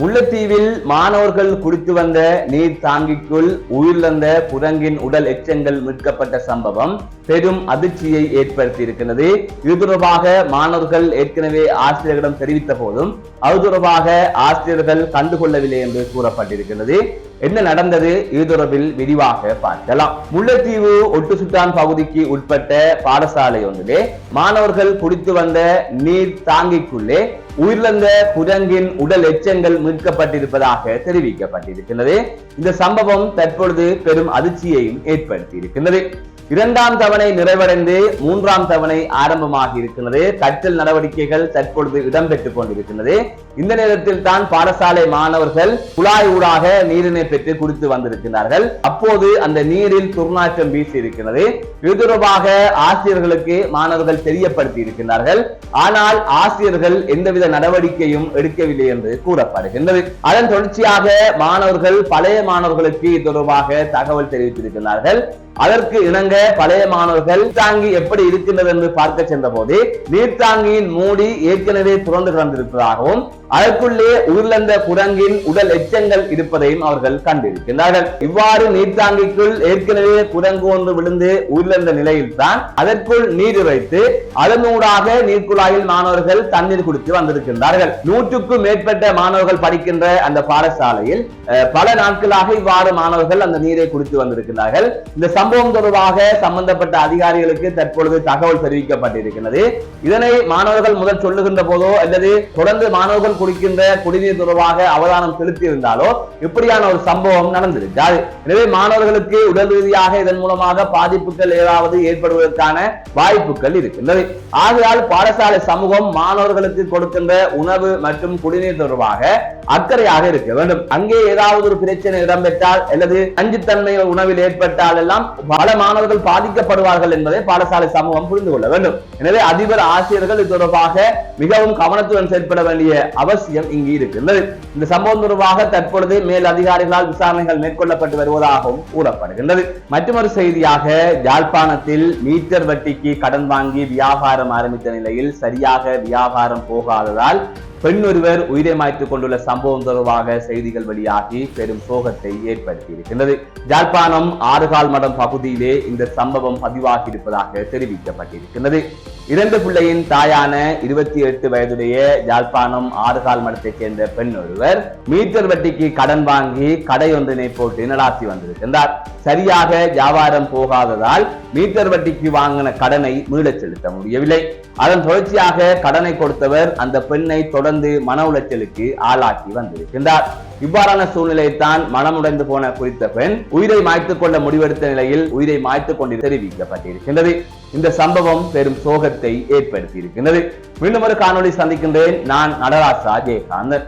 முல்லைத்தீவில் மாணவர்கள் குடித்து வந்த நீர் தாங்கிக்குள் உயிரிழந்த குரங்கின் உடல் எச்சங்கள் மீட்கப்பட்ட சம்பவம் பெரும் அதிர்ச்சியை ஏற்படுத்தியிருக்கிறது. இது தொடர்பாக மாணவர்கள் ஏற்கனவே ஆசிரியர்களிடம் தெரிவித்த போதும் அது தொடர்பாக ஆசிரியர்கள் கண்டுகொள்ளவில்லை என்று கூறப்பட்டிருக்கிறது. என்ன நடந்தது? இது தொடர்பில் விரிவாக பார்க்கலாம். முல்லைத்தீவு ஒட்டுசுட்டான் பகுதிக்கு உட்பட்ட பாடசாலை ஒன்றிலே மாணவர்கள் குடித்து வந்த நீர் தாங்கிக்குள்ளே உயிரிழந்த குரங்கின் உடல் எச்சங்கள் மீட்கப்பட்டிருப்பதாக தெரிவிக்கப்பட்டிருக்கிறது இந்த சம்பவம் தற்பொழுது பெரும் அதிர்ச்சியையும் ஏற்படுத்தி இருக்கின்றது இரண்டாம் தவணை நிறைவடைந்து மூன்றாம் தவணை ஆரம்பமாகி இருக்கிறது கற்றல் நடவடிக்கைகள் தற்பொழுது இடம்பெற்றுக் கொண்டிருக்கின்றது. இந்த நேரத்தில் தான் பாடசாலை மாணவர்கள் குழாய் ஊடாக நீரினை பெற்று குடித்து வந்திருக்கிறார்கள் அப்போது அந்த நீரில் துர்நாற்றம் வீசி இருக்கிறது இது தொடர்பாக ஆசிரியர்களுக்கு மாணவர்கள் தெரியப்படுத்தி இருக்கின்றார்கள். ஆனால் ஆசிரியர்கள் எந்தவித நடவடிக்கையும் எடுக்கவில்லை என்று கூறப்படுகின்றது. அதன் தொடர்ச்சியாக மாணவர்கள் பழைய மாணவர்களுக்கு இது தொடர்பாக தகவல் தெரிவித்திருக்கிறார்கள் அதற்கு இணங்க பழைய மாணவர்கள் தாங்கி எப்படி இருக்கின்றது என்று பார்க்க சென்ற போது நீர்த்தாங்கியின் மூடி ஏற்கனவே துறந்து கிடந்திருப்பதாகவும் அதற்குள்ளே உயிரிழந்த குரங்கின் உடல் எச்சங்கள் இருப்பதையும் அவர்கள் கண்டிருக்கின்றார்கள். இவ்வாறு நீர்த்தாங்கிக்குள் ஏற்கனவே குரங்கு ஒன்று விழுந்து உயிரிழந்த நிலையில் தான் அதற்குள் நீர் இறைத்து அதனூடாக நீர்க்குழாயில் மாணவர்கள் தண்ணீர் குடித்து வந்திருக்கின்றார்கள். நூற்றுக்கும் மேற்பட்ட மாணவர்கள் படிக்கின்ற அந்த பாடசாலையில் பல நாட்களாக இவ்வாறு மாணவர்கள் அந்த நீரை குடித்து வந்திருக்கிறார்கள் இந்த சம்பவம் தொடர்பாக சம்பந்தப்பட்ட அதிகாரிகளுக்கு தற்பொழுது தகவல் தெரிவிக்கப்பட்டிருக்கிறது இதனை மாணவர்கள் முதல் சொல்லுகின்ற போதோ அல்லது தொடர்ந்து மாணவர்கள் குடிக்கின்ற குடிநீர் தொடர்பாக அவதானம் செலுத்தியிருந்தாலோ இப்படியான ஒரு சம்பவம் நடந்திருக்காது எனவே மாணவர்களுக்கு உடல் ரீதியாக இதன் மூலமாக பாதிப்புகள் ஏதாவது ஏற்படுவதற்கான வாய்ப்புகள் இருக்கின்றது. ஆகையால் பாடசாலை சமூகம் மாணவர்களுக்கு கொடுக்கின்ற உணவு மற்றும் குடிநீர் தொடர்பாக அக்கறையாக இருக்க வேண்டும். அங்கே ஏதாவது ஒரு பிரச்சனை இடம்பெற்றால் அல்லது அஞ்சுத்தன்மை உணவில் ஏற்பட்டால் எல்லாம் பல மாணவர்கள் பாதிக்கப்படுவார்கள் என்பதை பாடசாலை சமூகம் புரிந்து கொள்ள வேண்டும். எனவே அதிபர் ஆசிரியர்கள் இது தொடர்பாக மிகவும் கவனத்துடன் செயல்பட வேண்டிய அவர் அவசியம் இங்கு இருக்கின்றது இந்த சம்பவம் தொடர்பாக தற்பொழுது மேல் அதிகாரிகளால் விசாரணைகள் மேற்கொள்ளப்பட்டு வருவதாகவும் கூறப்படுகின்றது. மற்றொரு செய்தியாக யாழ்ப்பாணத்தில் மீட்டர் வட்டிக்கு கடன் வாங்கி வியாபாரம் ஆரம்பித்த நிலையில் சரியாக வியாபாரம் போகாததால் பெண் ஒருவர் உயிரை மாய்த்துக் கொண்டுள்ள சம்பவம் தொடர்பாக செய்திகள் வெளியாகி பெரும் சோகத்தை ஏற்படுத்தியிருக்கின்றது. ஜாழ்ப்பாணம் ஆறுகால் மடம் பகுதியிலே இந்த சம்பவம் பதிவாகி இருப்பதாக தெரிவிக்கப்பட்டிருக்கின்றது. இரண்டு பிள்ளையின் தாயான இருபத்தி எட்டு வயதுடைய ஜாழ்ப்பாணம் ஆறுகால் மடத்தைச் சேர்ந்த பெண் ஒருவர் மீட்டர் வட்டிக்கு கடன் வாங்கி கடை ஒன்றினை போட்டு நடாத்தி வந்திருக்கின்றார். சரியாக வியாபாரம் போகாததால் மீட்டர் வட்டிக்கு வாங்கின கடனை மீளச் செலுத்த முடியவில்லை. அதன் தொடர்ச்சியாக கடனை கொடுத்தவர் அந்த பெண்ணை தொடர்ந்து மன உளைச்சலுக்கு ஆளாக்கி வந்திருக்கின்றார். இவ்வாறான சூழ்நிலையைத்தான் மனமுடைந்து போன குறித்த பெண் உயிரை மாய்த்துக் கொள்ள முடிவெடுத்த நிலையில் உயிரை மாய்த்துக் கொண்டு தெரிவிக்கப்பட்டிருக்கின்றது. இந்த சம்பவம் பெரும் சோகத்தை ஏற்படுத்தி இருக்கின்றது மீண்டும் ஒரு காணொளி சந்திக்கின்றேன். நான் நடராசா ஜெயகாந்தன்.